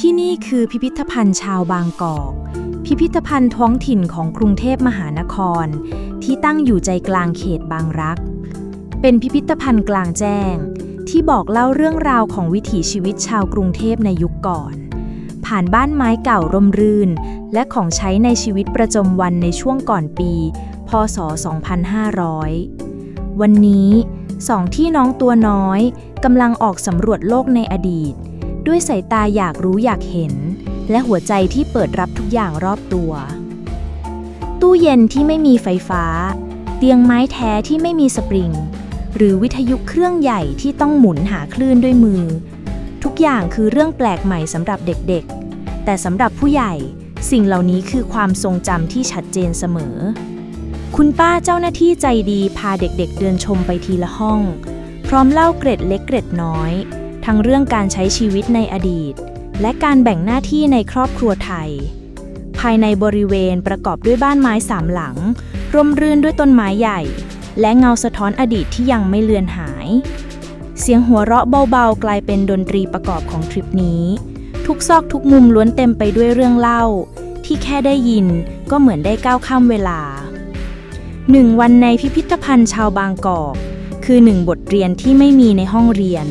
ที่นี่คือพิพิธภัณฑ์ชาวบางกอก พิพิธภัณฑ์ท้องถิ่นของกรุงเทพมหานคร ที่ตั้งอยู่ใจกลางเขตบางรัก เป็นพิพิธภัณฑ์กลางแจ้ง ที่บอกเล่าเรื่องราวของวิถีชีวิตชาวกรุงเทพในยุคก่อน ผ่านบ้านไม้เก่าร่มรื่น และของใช้ในชีวิตประจำวันในช่วงก่อนปี พศ 2500 วันนี้สองที่น้องตัวน้อยกำลังออกสำรวจโลกในอดีต ด้วยสายตาอยากรู้อยากเห็น และหัวใจที่เปิดรับทุกอย่างรอบตัว ตู้เย็นที่ไม่มีไฟฟ้า เตียงไม้แท้ที่ไม่มีสปริง หรือวิทยุเครื่องใหญ่ที่ต้องหมุนหาคลื่นด้วยมือ ทุกอย่างคือเรื่องแปลกใหม่สำหรับเด็กๆ แต่สำหรับผู้ใหญ่สิ่งเหล่านี้คือความทรงจำที่ชัดเจนเสมอ คุณป้าเจ้าหน้าที่ใจดีพาเด็กๆเดินชมไปทีละห้อง พร้อมเล่าเกร็ดเล็กเกร็ดน้อย ทั้งเรื่องการใช้ชีวิตในอดีต และการแบ่งหน้าที่ในครอบครัวไทย ภายในบริเวณประกอบด้วยบ้านไม้สามหลัง ร่มรื่นด้วยต้นไม้ใหญ่ และเงาสะท้อนอดีตที่ยังไม่เลือนหาย เสียงหัวเราะเบาๆ กลายเป็นดนตรีประกอบของทริปนี้ ทุกซอกทุกมุมล้วนเต็มไปด้วยเรื่องเล่า ที่แค่ได้ยินก็เหมือนได้ก้าวข้ามเวลาหนึ่งวันในพิพิธภัณฑ์ชาวบางกอกคือหนึ่งบทเรียนที่ไม่มีในห้องเรียน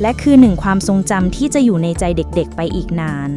และคือหนึ่งความทรงจำที่จะอยู่ในใจเด็กๆไปอีกนาน